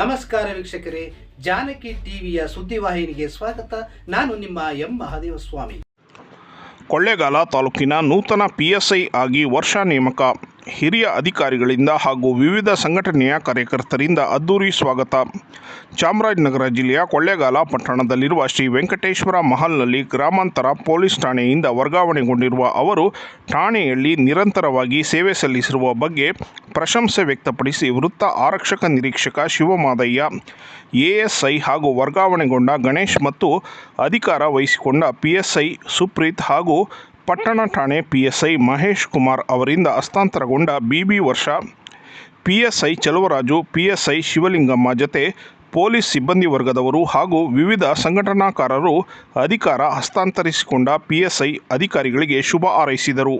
ನಮಸ್ಕಾರ ವೀಕ್ಷಕರೇ, ಜಾನಕಿ ಟಿವಿಯ ಸುದ್ದಿವಾಹಿನಿಗೆ ಸ್ವಾಗತ. ನಾನು ನಿಮ್ಮ ಎಂ. ಮಹಾದೇವ ಸ್ವಾಮಿ ಕೊಳ್ಳೇಗಾಲ ತಾಲೂಕಿನ ನೂತನ ಪಿಎಸ್ಐ ಆಗಿ ವರ್ಷ ನೇಮಕ. ಹಿರಿಯ ಅಧಿಕಾರಿಗಳಿಂದ ಹಾಗೂ ವಿವಿಧ ಸಂಘಟನೆಯ ಕಾರ್ಯಕರ್ತರಿಂದ ಅದ್ದೂರಿ ಸ್ವಾಗತ. ಚಾಮರಾಜನಗರ ಜಿಲ್ಲೆಯ ಕೊಳ್ಳೇಗಾಲ ಪಟ್ಟಣದಲ್ಲಿರುವ ಶ್ರೀ ವೆಂಕಟೇಶ್ವರ ಮಹಲ್ನಲ್ಲಿ ಗ್ರಾಮಾಂತರ ಪೊಲೀಸ್ ಠಾಣೆಯಿಂದ ವರ್ಗಾವಣೆಗೊಂಡಿರುವ ಅವರು, ಠಾಣೆಯಲ್ಲಿ ನಿರಂತರವಾಗಿ ಸೇವೆ ಸಲ್ಲಿಸಿರುವ ಬಗ್ಗೆ ಪ್ರಶಂಸೆ ವ್ಯಕ್ತಪಡಿಸಿ ವೃತ್ತ ಆರಕ್ಷಕ ನಿರೀಕ್ಷಕ ಶಿವಮಾದಯ್ಯ, ಎಎಸ್ಐ ಹಾಗೂ ವರ್ಗಾವಣೆಗೊಂಡ ಗಣೇಶ್ ಮತ್ತು ಅಧಿಕಾರ ವಹಿಸಿಕೊಂಡ ಪಿಎಸ್ಐ ಸುಪ್ರೀತ್ ಹಾಗೂ ಪಟ್ಟಣ ಠಾಣೆ ಪಿಎಸ್ಐ ಮಹೇಶ್ ಕುಮಾರ್ ಅವರಿಂದ ಹಸ್ತಾಂತರಗೊಂಡ ಬಿಬಿ ವರ್ಷ, ಪಿಎಸ್ಐ ಚಲುವರಾಜು, ಪಿಎಸ್ಐ ಶಿವಲಿಂಗಮ್ಮ ಜತೆ ಪೊಲೀಸ್ ಸಿಬ್ಬಂದಿ ವರ್ಗದವರು ಹಾಗೂ ವಿವಿಧ ಸಂಘಟನಾಕಾರರು ಅಧಿಕಾರ ಹಸ್ತಾಂತರಿಸಿಕೊಂಡ ಪಿಎಸ್ಐ ಅಧಿಕಾರಿಗಳಿಗೆ ಶುಭ ಹಾರೈಸಿದರು.